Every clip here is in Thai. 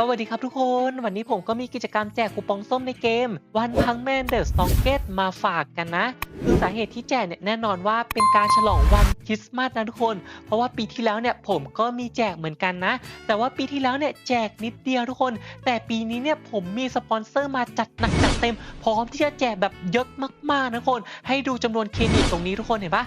สวัสดีครับทุกคน วันนี้ผมก็มีกิจกรรมแจกคูปองส้มในเกม วันพังแมนเดอะสตองเกตมาฝากกันนะ คือสาเหตุที่แจกเนี่ยแน่นอนว่าเป็นการฉลองวัน คริสต์มาสนะทุกคน เพราะว่าปีที่แล้วเนี่ยผมก็มีแจกเหมือนกันนะ แต่ว่าปีที่แล้วเนี่ยแจกนิดเดียวทุกคน แต่ปีนี้เนี่ยผมมีสปอนเซอร์มาจัดหนักจัดเต็ม พร้อมที่จะแจกแบบเยอะมากๆนะทุกคน ให้ดูจำนวนเครดิตตรงนี้ทุกคนเห็นปะ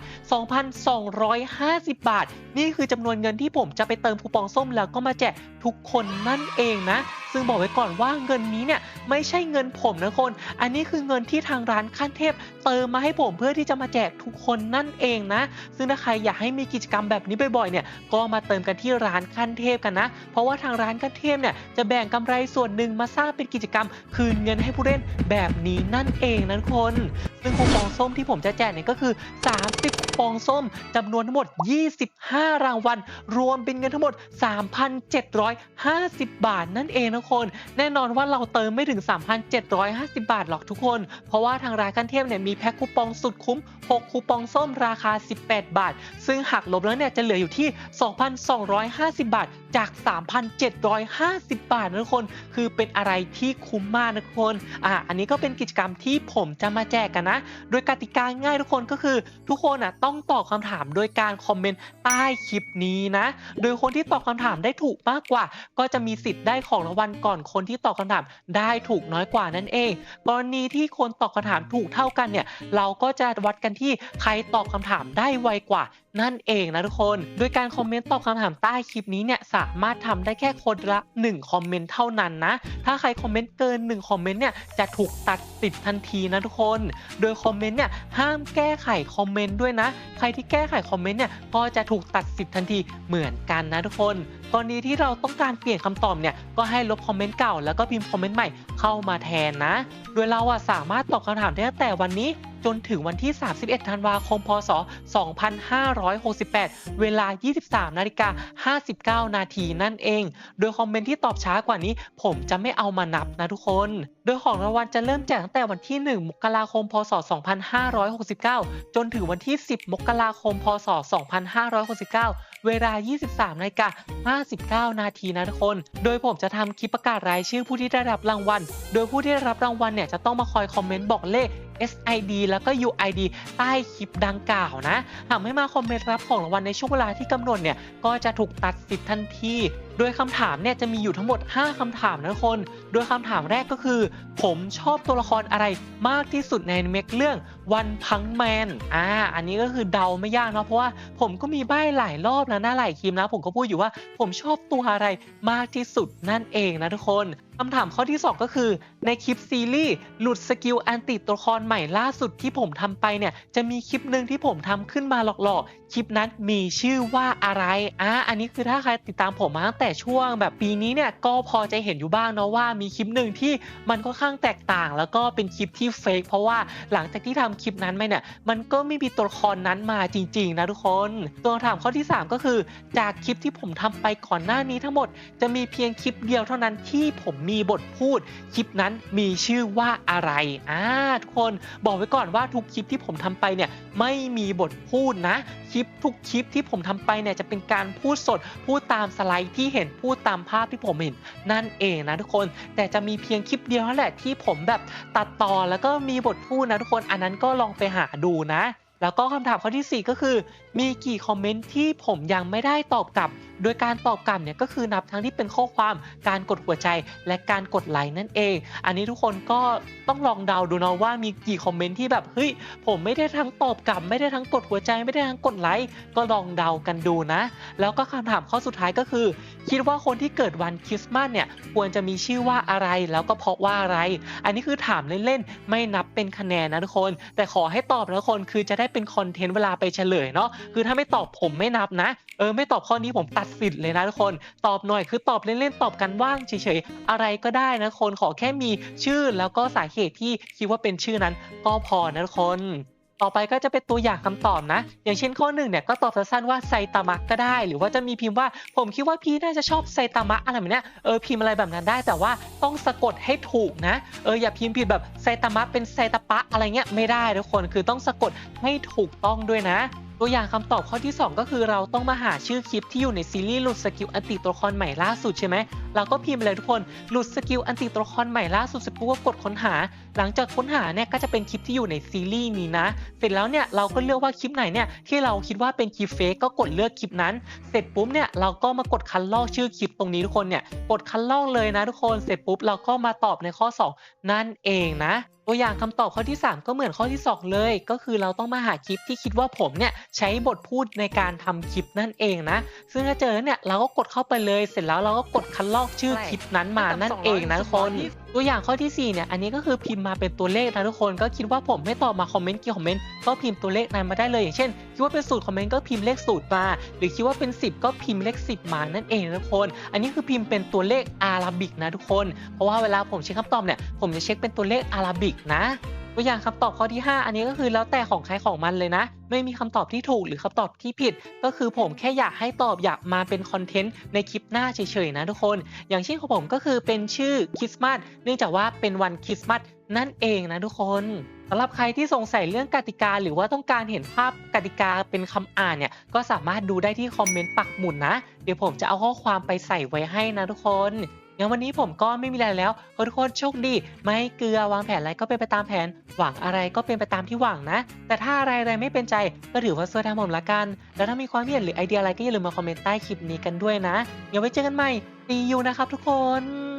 2,250 บาท นี่คือจำนวนเงินที่ผมจะไปเติมคูปองส้มแล้วก็มาแจกทุกคนนั่นเองนะ ซึ่งบอกไว้ก่อนว่าเงินนี้เนี่ยไม่ใช่เงินผมนะคน อันนี้คือเงินที่ทางร้านขั้นเทพ เติมมาให้ผมเพื่อที่จะมาแจกทุกคนนั่นเองนะ ซึ่งถ้าใครอยากให้มีกิจกรรมแบบนี้บ่อยๆเนี่ยก็มาเติมกันที่ร้านขั้นเทพกันนะ เพราะว่าทางร้านขั้นเทพเนี่ยจะแบ่งกำไรส่วนหนึ่งมาสร้างเป็นกิจกรรม คืนเงินให้ผู้เล่นแบบนี้นั่นเองนะทุกคน ซึ่งคูปองส้มที่ผมจะแจกเนี่ยก็คือ 30 คูปองส้มจำนวนทั้งหมด 25 รางวัล รวมเป็นเงินทั้งหมด 3,750 บาทนั่นเองนะคน แน่นอนว่าเราเติมไม่ถึง 3,750 บาทหรอกทุกคน เพราะว่าทางร้านกันเทพเนี่ยมีแพ็คคูปองสุดคุ้ม 6 คูปองส้มราคา 18 บาท ซึ่งหักลบแล้วเนี่ยจะเหลืออยู่ที่ 2,250 บาท จาก 3,750 บาทนะทุกคน คือเป็นอะไรที่คุ้มมากนะทุกคน อะอันนี้ก็เป็นกิจกรรมที่ผมจะมาแจกกันนะ โดยกติกาง่ายทุกคนก็คือ ทุกคนอะต้องตอบคำถามโดยการคอมเมนต์ใต้คลิปนี้นะ โดยคนที่ตอบคำถามได้ถูกมากกว่า ก็จะมีสิทธิ์ได้ของรางวัลก่อนคนที่ตอบคำถามได้ถูกน้อยกว่านั่นเอง กรณีที่คนตอบคำถามถูกเท่ากันเนี่ย เราก็จะวัดกันที่ใครตอบคำถามได้ไวกว่านั่นเองนะทุกคน โดยการคอมเมนต์ตอบคำถามใต้คลิปนี้เนี่ยสามารถทำได้แค่คนละ 1 คอมเมนต์เท่านั้นนะ ถ้าใครคอมเมนต์เกิน 1 คอมเมนต์เนี่ยจะถูกตัดสิทธิ์ทันทีนะทุกคน โดยคอมเมนต์เนี่ยห้ามแก้ไขคอมเมนต์ด้วยนะ ใครที่แก้ไขคอมเมนต์เนี่ยก็จะถูกตัดสิทธิ์ทันทีเหมือนกันนะทุกคน กรณีที่เราต้องการเปลี่ยนคำตอบเนี่ยก็ให้ลบคอมเมนต์เก่าแล้วก็พิมพ์คอมเมนต์ใหม่เข้ามาแทนนะ โดยเราอะสามารถตอบคำถามได้ตั้งแต่วันนี้จนถึงวันที่ 31 ธันวาคม พศ 2568 เวลา 23 นาฬิกา 59 นาทีนั่นเอง โดยคอมเมนต์ที่ตอบช้ากว่านี้ ผมจะไม่เอามานับนะทุกคน โดยของรางวัลจะเริ่มแจกตั้งแต่วันที่ 1 มกราคม พศ 2569 จนถึงวันที่ 10 มกราคม พศ 2569 เวลา 23 นาฬิกา59 นาทีนะทุกคน โดยผมจะทำคลิปประกาศรายชื่อผู้ที่ได้รับรางวัล โดยผู้ที่ได้รับรางวัลเนี่ยจะต้องมาคอยคอมเมนต์บอกเลข SID แล้วก็ UID ใต้คลิปดังกล่าวนะ หากไม่มาคอมเมนต์รับของรางวัลในช่วงเวลาที่กำหนดเนี่ย ก็จะถูกตัดสิทธิ์ทันที โดยคำถามเนี่ยจะมีอยู่ทั้งหมด 5คำถามนะทุกคน โดยคำถามแรกก็คือ ผมชอบตัวละครอะไรมากที่สุดในเมกเรื่องวันพังแมน อ่า อันนี้ก็คือเดาไม่ยากเนาะ เพราะว่าผมก็มีใบ้หลายรอบนะหน้าหลายคลิปนะ ผมก็พูดอยู่ว่าผมชอบตัวอะไรมากที่สุดนั่นเองนะทุกคน คำถามข้อที่ 2 ก็คือ ในคลิปซีรีส์หลุดสกิลแอนติตัวละครใหม่ล่าสุดที่ผมทำไปเนี่ยจะมีคลิปหนึ่งที่ผมทำขึ้นมาหลอกๆ คลิปนั้นมีชื่อว่าอะไรอ่าอันนี้คือถ้าใครติดตามผมมาตั้งแต่ช่วงแบบปีนี้เนี่ยก็พอจะเห็นอยู่บ้างเนาะว่ามีคลิปหนึ่งที่มันค่อนข้างแตกต่าง แล้วก็เป็นคลิปที่เฟกเพราะว่าหลังจากที่ทำคลิปนั้นไปเนี่ยมันก็ไม่มีตัวละครนั้นมาจริง ๆ นะทุกคน ตัวถามข้อที่ 3 ก็คือ จากคลิปที่ผมทำไปก่อนหน้านี้ทั้งหมด จะมีเพียงคลิปเดียวเท่านั้นที่ผมมีบทพูด คลิปนั้นมีชื่อว่าอะไรอ่าทุกคนบอกไว้ก่อนว่าทุกคลิปที่ผมทำไปเนี่ยไม่มีบทพูดนะ คลิปทุกคลิปที่ผมทำไปเนี่ยจะเป็นการพูดสด พูดตามสไลด์ที่เห็นพูดตามภาพที่ผมเห็นนั่นเองนะทุกคน แต่จะมีเพียงคลิปเดียวนั่นแหละที่ผมแบบตัดต่อแล้วก็มีบทพูดนะทุกคนอันนั้นก็ลองไปหาดูนะ แล้วก็คำถามข้อทีสี่4 ก็คือ มีกี่คอมเมนต์ที่ผมยังไม่ได้ตอบกลับ โดยการตอบกลับเนี่ยก็คือนับทั้งที่เป็นข้อความการกดหัวใจและการกดไลค์นั่นเอง อันนี้ทุกคนก็ต้องลองเดาดูเนาะว่ามีกี่คอมเมนต์ที่แบบเฮ้ยผมไม่ได้ทั้งตอบกลับ ไม่ได้ทั้งกดหัวใจ ไม่ได้ทั้งกดไลค์ก็ลองเดากันดูนะ แล้วก็คำถามข้อสุดท้ายก็คือ คิดว่าคนที่เกิดวันคริสต์มาสเนี่ยควรจะมีชื่อว่าอะไรแล้วก็เพราะว่าอะไร อันนี้คือถามเล่นๆไม่นับเป็นคะแนนนะทุกคน แต่ขอให้ตอบนะทุกคนคือจะได้เป็นคอนเทนต์เวลาไปเฉลยเนาะคือถ้าไม่ตอบผมไม่นับนะ เออไม่ตอบข้อนี้ผมตัดสิทธิ์เลยนะทุกคน ตอบหน่อยคือตอบเล่นๆตอบกันว่างเฉยๆอะไรก็ได้นะคนขอแค่มีชื่อแล้วก็สาเหตุที่คิดว่าเป็นชื่อนั้นก็พอนะทุกคนต่อไปก็จะเป็นตัวอย่างคำตอบนะ อย่างเช่นข้อหนึ่งเนี่ยก็ตอบสั้นๆว่าไซตามะก็ได้ หรือว่าจะมีพิมพ์ว่า ผมคิดว่าพี่น่าจะชอบไซตามะอะไรแบบเนี้ยเออพิมพ์อะไรแบบนั้นได้ แต่ว่าต้องสะกดให้ถูกนะเอออย่าพิมพ์ผิดแบบไซตามะเป็นไซตาปะอะไรเงี้ยไม่ได้ทุกคนคือต้องสะกดให้ถูกต้องด้วยนะ ตัวอย่างคำตอบข้อที่ 2 ก็คือเราต้องมาหาชื่อคลิปที่อยู่ในซีรีส์หลุดสกิลอันติตัวละครใหม่ล่าสุดใช่ไหมเราก็พิมพ์ไปเลยทุกคนหลุดสกิลอันติตัวละครใหม่ล่าสุดเสร็จปุ๊บก็กดค้นหา หลังจากค้นหาเนี่ยก็จะเป็นคลิปที่อยู่ในซีรีส์นี้นะ เสร็จแล้วเนี่ยเราก็เลือกว่าคลิปไหนเนี่ยที่เราคิดว่าเป็นคลิปเฟกก็กดเลือกคลิปนั้น เสร็จปุ๊บเนี่ยเราก็มากดคันลอกชื่อคลิปตรงนี้ทุกคนเนี่ยกดคันลอกเลยนะทุกคนเสร็จปุ๊บเราก็มาตอบในข้อ 2 นั่นเองนะ ตัวอย่างคำตอบข้อที่ 3 ก็เหมือนข้อที่ 2 เลย ก็คือเราต้องมาหาคลิปที่คิดว่าผมเนี่ยใช้บทพูดในการทำคลิปนั่นเองนะ ซึ่งถ้าเจอเนี่ยเราก็กดเข้าไปเลย เสร็จแล้วเราก็กดคันลอกชื่อคลิปนั้นมานั่นเองนะทุกคน ตัวอย่างข้อทีสี่ 4 เนี่ย อันนี้ก็คือพิมพ์มาเป็นตัวเลขนะทุกคน ก็คิดว่าผมไม่ตอบมาคอมเมนต์กี่คอมเมนต์ ก็พิมพ์ตัวเลขนั้นมาได้เลย อย่างเช่น คิดว่าเป็นสูตรคอมเมนต์ก็พิมพ์เลขสูตรมา หรือคิดว่าเป็น 10 ก็พิมพ์เลข 10 มานั่นเองทุกคน อันนี้คือพิมพ์เป็นตัวเลขอาราบิกนะทุกคน เพราะว่าเวลาผมเช็คคำตอบเนี่ย ผมจะเช็คเป็นตัวเลขอาราบิกนะ ตัวอย่างคำตอบข้อที่ 5 อันนี้ก็คือแล้วแต่ของใครของมันเลยนะ ไม่มีคำตอบที่ถูกหรือคำตอบที่ผิด ก็คือผมแค่อยากให้ตอบอยากมาเป็นคอนเทนต์ในคลิปหน้าเฉยๆนะทุกคน อย่างเช่นของผมก็คือเป็นชื่อคริสต์มาสเนื่องจากว่าเป็นวันคริสต์มาสนั่นเองนะทุกคนสำหรับใครที่สงสัยเรื่องกติกา หรือว่าต้องการเห็นภาพกติกาเป็นคำอ่านเนี่ยก็สามารถดูได้ที่คอมเมนต์ปักหมุดนะเดี๋ยวผมจะเอาข้อความไปใส่ไว้ให้นะทุกคน งั้นวันนี้ผมก็ไม่มีอะไรแล้วทุกคนโชคดี ไม่เกลือวางแผนอะไรก็เป็นไปตามแผน หวังอะไรก็เป็นไปตามที่หวังนะ แต่ถ้าอะไรอะไรไม่เป็นใจก็ถือว่าเสื้อทางผมละกัน แล้วถ้ามีความเห็นหรือไอเดียอะไรก็อย่าลืมมาคอมเมนต์ใต้คลิปนี้กันด้วยนะเดี๋ยวไว้เจอกันใหม่ดีอยู่นะครับทุกคน